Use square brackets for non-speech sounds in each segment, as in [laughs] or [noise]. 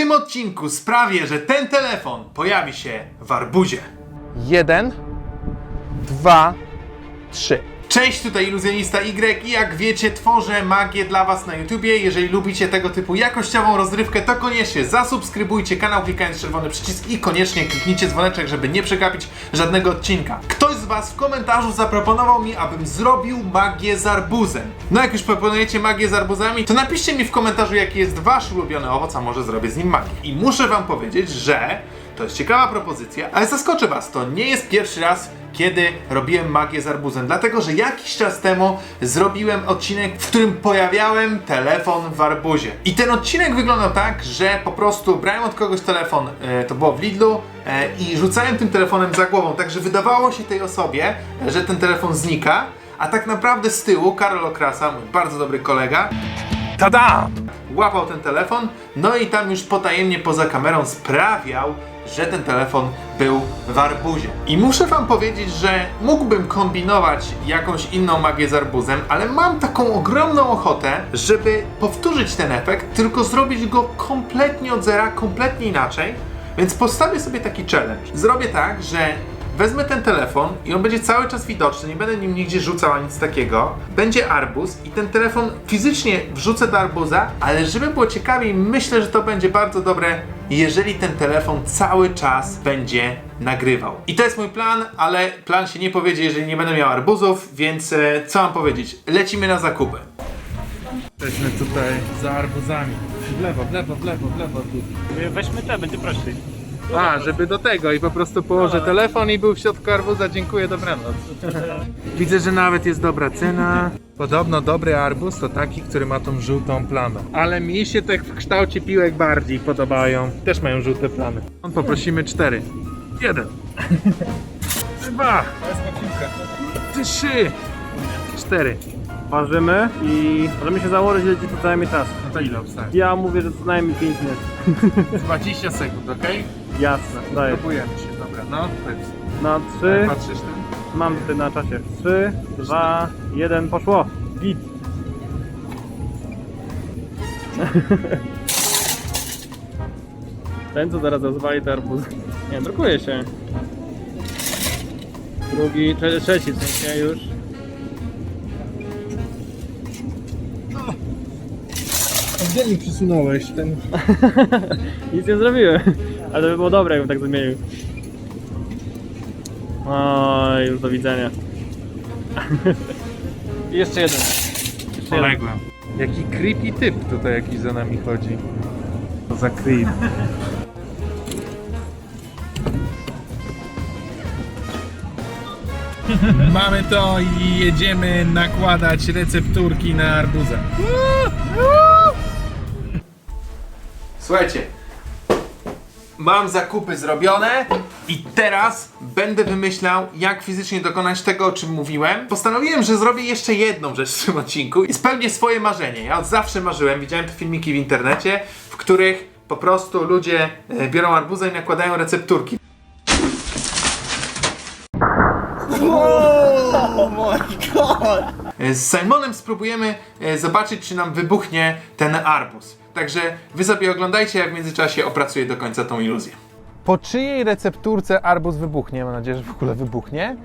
tym odcinku sprawię, że ten telefon pojawi się w arbuzie. Jeden, dwa, trzy. Cześć, tutaj Iluzjonista Y i jak wiecie tworzę magię dla was na YouTubie. Jeżeli lubicie tego typu jakościową rozrywkę, to koniecznie zasubskrybujcie kanał klikając czerwony przycisk i koniecznie kliknijcie dzwoneczek, żeby nie przegapić żadnego odcinka. Ktoś z was w komentarzu zaproponował mi, abym zrobił magię z arbuzem. No jak już proponujecie magię z arbuzami, to napiszcie mi w komentarzu jaki jest wasz ulubiony owoc, a może zrobię z nim magię. I muszę wam powiedzieć, że to jest ciekawa propozycja, ale zaskoczę was, to nie jest pierwszy raz, kiedy robiłem magię z arbuzem, dlatego że jakiś czas temu zrobiłem odcinek, w którym pojawiałem telefon w arbuzie. I ten odcinek wyglądał tak, że po prostu brałem od kogoś telefon, e, to było w Lidlu, e, i rzucałem tym telefonem za głową, także wydawało się tej osobie, e, że ten telefon znika, a tak naprawdę z tyłu Karol Okrasa, mój bardzo dobry kolega, Tada! łapał ten telefon, no i tam już potajemnie poza kamerą sprawiał, że ten telefon był w arbuzie. I muszę wam powiedzieć, że mógłbym kombinować jakąś inną magię z arbuzem, ale mam taką ogromną ochotę, żeby powtórzyć ten efekt, tylko zrobić go kompletnie od zera, kompletnie inaczej. Więc postawię sobie taki challenge. Zrobię tak, że Wezmę ten telefon i on będzie cały czas widoczny, nie będę nim nigdzie rzucał ani nic takiego. Będzie arbuz i ten telefon fizycznie wrzucę do arbuza, ale żeby było ciekawiej, myślę, że to będzie bardzo dobre, jeżeli ten telefon cały czas będzie nagrywał. I to jest mój plan, ale plan się nie powiedzie, jeżeli nie będę miał arbuzów, więc e, co mam powiedzieć? Lecimy na zakupy. Jesteśmy tutaj za arbuzami. W lewo, w lewo, w lewo, w lewo. Weźmy te, będzie prościej. A, żeby do tego i po prostu położę telefon i był w środku arbuza. Dziękuję, dobranoc. Widzę, że nawet jest dobra cena. Podobno dobry arbuz to taki, który ma tą żółtą plamę. Ale mi się te w kształcie piłek bardziej podobają. Też mają żółte plamy. On poprosimy cztery. Jeden. Dwa. Trzy. Cztery. Ważymy i możemy się założyć, że to zajmie czas. No to ile obstawić? Ja mówię, że co najmniej 5 minut. 20 sekund, ok? Jasne, daję. Próbujemy się, dobra, no. powiedz. Na 3, Patrzysz tam? mam tutaj na czasie. 3, 2, 1, poszło. Git. Ten co zaraz rozwali te arbuzy. Nie, drukuje się. Drugi, trze- trzeci w sensie już. Gdzie mi przysunąłeś ten... [laughs] Nic nie zrobiłem. Ale by było dobre, jakbym tak zmienił. Oj, już do widzenia. I jeszcze jeden. Jeszcze jeden. Poległem. Jaki creepy typ tutaj jakiś za nami chodzi. To za creep. [laughs] Mamy to i jedziemy nakładać recepturki na arbuza. Słuchajcie, mam zakupy zrobione i teraz będę wymyślał, jak fizycznie dokonać tego, o czym mówiłem. Postanowiłem, że zrobię jeszcze jedną rzecz w tym odcinku i spełnię swoje marzenie. Ja od zawsze marzyłem, widziałem te filmiki w internecie, w których po prostu ludzie e, biorą arbuza i nakładają recepturki. E, Z Simonem spróbujemy e, zobaczyć, czy nam wybuchnie ten arbuz. Także wy sobie oglądajcie, jak w międzyczasie opracuję do końca tą iluzję. Po czyjej recepturce arbuz wybuchnie, mam nadzieję, że w ogóle wybuchnie,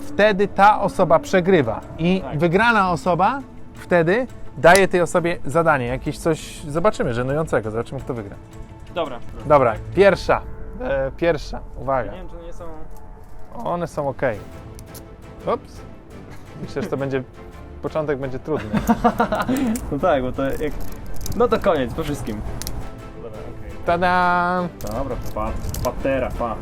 wtedy ta osoba przegrywa. I wygrana osoba wtedy daje tej osobie zadanie, jakieś coś, zobaczymy, żenującego, zobaczymy kto wygra. Dobra. Dobra, pierwsza, e, pierwsza, uwaga, Nie wiem, czy nie są... one są ok. Ups, myślę, że to będzie, początek będzie trudny. [laughs] No tak, bo to jak... No to koniec, po wszystkim. Dobra, okej. Tada! Dobra, pa, patera, pa.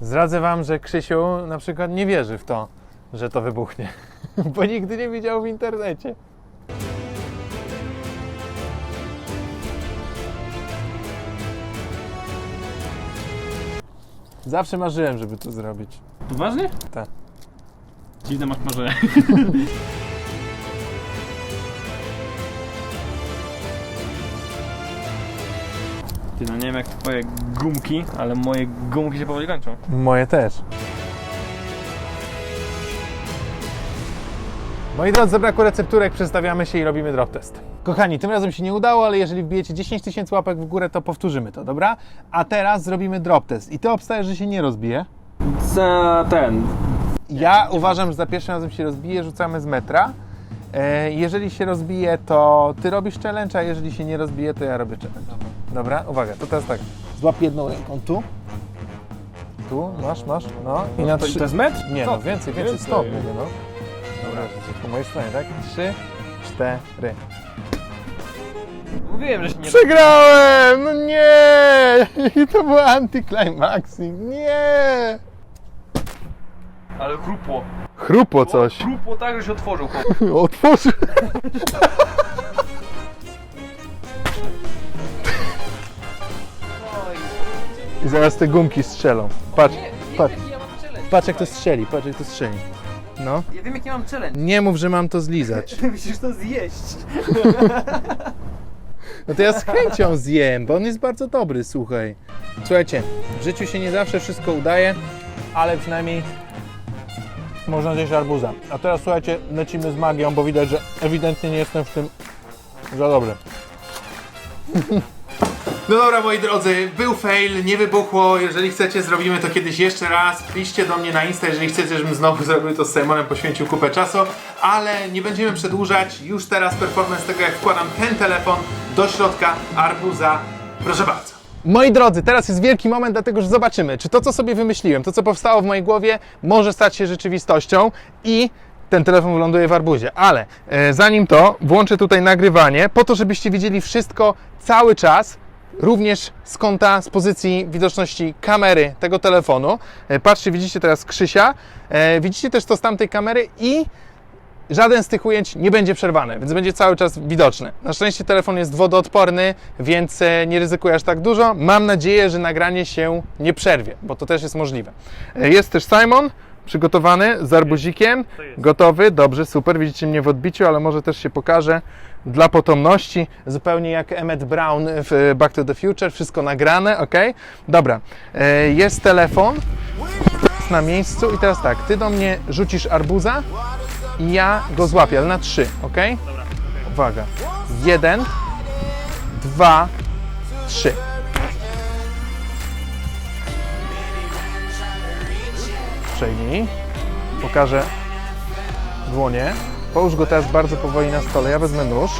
Zdradzę wam, że Krzysiu na przykład nie wierzy w to, że to wybuchnie, [laughs] bo nigdy nie widział w internecie. Zawsze marzyłem, żeby to zrobić. Poważnie? Tak. Dziwne masz marzenie. Ty, no nie wiem jak twoje gumki, ale moje gumki się powoli kończą. Moje też. Moi drodzy, zabrakło recepturek, przestawiamy się i robimy drop test. Kochani, tym razem się nie udało, ale jeżeli wbijecie 10 tysięcy łapek w górę, to powtórzymy to, dobra? A teraz zrobimy drop test. I ty obstajesz, że się nie rozbije. Za ten. Ja uważam, że za pierwszym razem się rozbije, rzucamy z metra. E, jeżeli się rozbije, to ty robisz challenge, a jeżeli się nie rozbije, to ja robię challenge. Dobra, uwaga, to teraz tak. Złap jedną ręką tu. Tu, masz, masz, no. I na To, trzy... jest metr? Nie, no więcej, więcej, Więcej. stop mówię, no. Po mojej stronie, tak? Trzy, cztery. Mówiłem, że się nie Przegrałem! No nie! [laughs] I to było anticlimaxing. Nie! Ale chrupło. Chrupło coś. Chrupło tak, że się otworzył. [laughs] Otworzył. I zaraz te gumki strzelą. Patrz, patrz, ja mam challenge. patrz jak to strzeli, patrz jak to strzeli. No. Ja wiem jaki mam challenge. Nie mów, że mam to zlizać. [laughs] Musisz to zjeść. [laughs] No to ja z chęcią zjem, bo on jest bardzo dobry, słuchaj. Słuchajcie, w życiu się nie zawsze wszystko udaje, ale przynajmniej można zjeść arbuza. A teraz słuchajcie, lecimy z magią, bo widać, że ewidentnie nie jestem w tym za dobry. [laughs] No dobra, moi drodzy, był fail, nie wybuchło. Jeżeli chcecie, zrobimy to kiedyś jeszcze raz. Piszcie do mnie na Insta, jeżeli chcecie, żebym znowu [laughs] zrobił to z Simonem, poświęcił kupę czasu. Ale nie będziemy przedłużać. Już teraz performance tego, jak wkładam ten telefon do środka arbuza. Proszę bardzo. Moi drodzy, teraz jest wielki moment, dlatego że zobaczymy, czy to, co sobie wymyśliłem, to, co powstało w mojej głowie, może stać się rzeczywistością i ten telefon wyląduje w arbuzie. Ale e, zanim to, włączę tutaj nagrywanie, po to, żebyście widzieli wszystko cały czas, również z kąta, z pozycji widoczności kamery tego telefonu. E, patrzcie, widzicie teraz Krzysia, e, widzicie też to z tamtej kamery i żaden z tych ujęć nie będzie przerwany, więc będzie cały czas widoczny. Na szczęście telefon jest wodoodporny, więc e, nie ryzykuję aż tak dużo. Mam nadzieję, że nagranie się nie przerwie, bo to też jest możliwe. Jest też Simon, przygotowany? Z arbuzikiem, gotowy, dobrze, super, widzicie mnie w odbiciu, ale może też się pokaże dla potomności, zupełnie jak Emmett Brown w Back to the Future, wszystko nagrane, ok? Dobra, E, jest telefon, jest na miejscu i teraz tak, ty do mnie rzucisz arbuza, i ja go złapię, ale na trzy, ok? Uwaga. Jeden, dwa, trzy. Przejmij. Pokażę dłonie. Połóż go teraz bardzo powoli na stole. Ja wezmę nóż.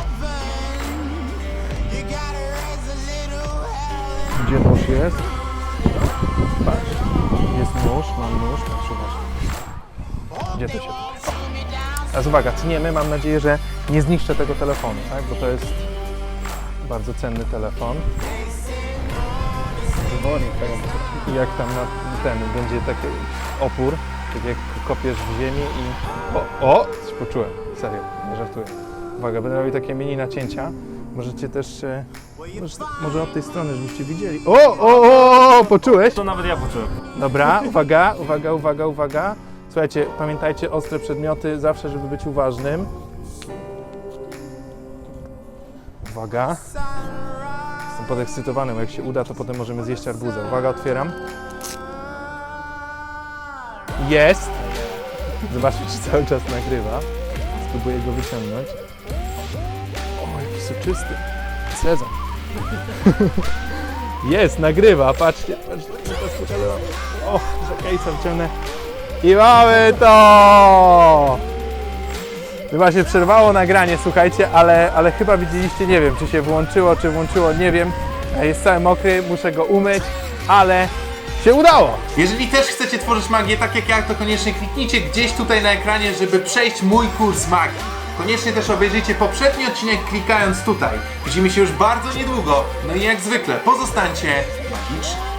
Gdzie nóż jest? Patrz. Jest nóż, mam nóż. Patrz, uważaj. Gdzie to się tutaj? Teraz uwaga, tniemy, mam nadzieję, że nie zniszczę tego telefonu, tak? bo to jest bardzo cenny telefon. I jak tam na ten będzie taki opór, tak jak kopiesz w ziemi i... O, o! Coś poczułem, serio, nie żartuję. Uwaga, będę robił takie mini nacięcia. Możecie też... e, Może, może od tej strony, żebyście widzieli. O, o, o, o, poczułeś? To nawet ja poczułem. Dobra, uwaga, uwaga, uwaga, uwaga. Słuchajcie, pamiętajcie, ostre przedmioty zawsze, żeby być uważnym. Uwaga. Podekscytowany, bo jak się uda, to potem możemy zjeść arbuza. Uwaga, otwieram. Jest. Zobaczcie, czy cały czas nagrywa. Spróbuję go wyciągnąć. O, jaki soczysty. Sezam. [laughs] Jest, nagrywa, patrzcie, patrzcie. O, za case'a wciągnę. I mamy to! Chyba się przerwało nagranie, słuchajcie, ale, ale chyba widzieliście, nie wiem, czy się włączyło, czy włączyło, nie wiem. Jest cały mokry, muszę go umyć, ale się udało! Jeżeli też chcecie tworzyć magię tak jak ja, to koniecznie kliknijcie gdzieś tutaj na ekranie, żeby przejść mój kurs magii. Koniecznie też obejrzyjcie poprzedni odcinek klikając tutaj. Widzimy się już bardzo niedługo. No i jak zwykle, pozostańcie magiczni.